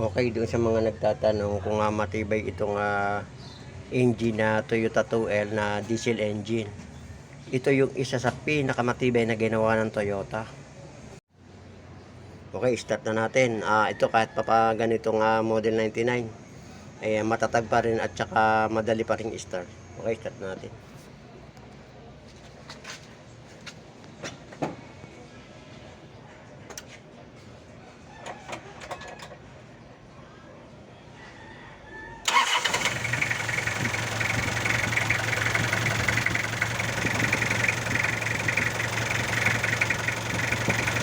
Okay, doon sa mga nagtatanong kung nga matibay itong ah, engine na Toyota 2L na diesel engine. Ito yung isa sa pinakamatibay na ginawa ng Toyota. Okay, start na natin. Ah, ito kahit pa ganitong ah, Model 99, ay matatag pa rin at saka madali pa rin start. Okay, start na natin.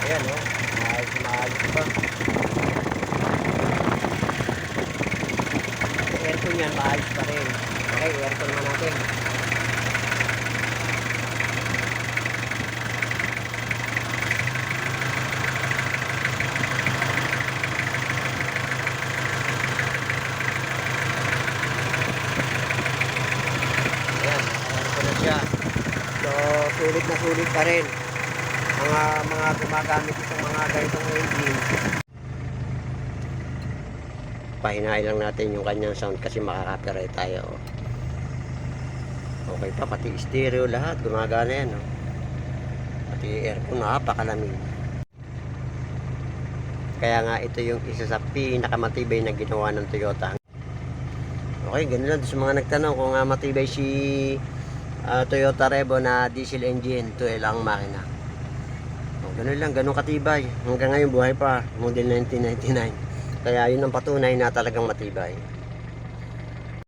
Ayan, oh. Maayos na maayos pa. Yung aircon yan, maayos pa rin. Okay, aircon naman natin. Ayan, aircon na siya. So, sulit na sulit pa rin mga mga gumagamit itong mga ganitong engine pahinain lang natin yung kanyang sound kasi makaka-copyright tayo. Okay pa pati stereo lahat gumagana yan oh. pati aircon napakalamig. Kaya nga ito yung isa sa pinakamatibay na ginawa ng Toyota. Okay ganun lang sa mga nagtanong kung nga matibay si ah, Toyota Revo na diesel engine 2L ang makina ganun lang, ganun katibay. Hanggang ngayon buhay pa, model 1999. Kaya yun ang patunay na talagang matibay.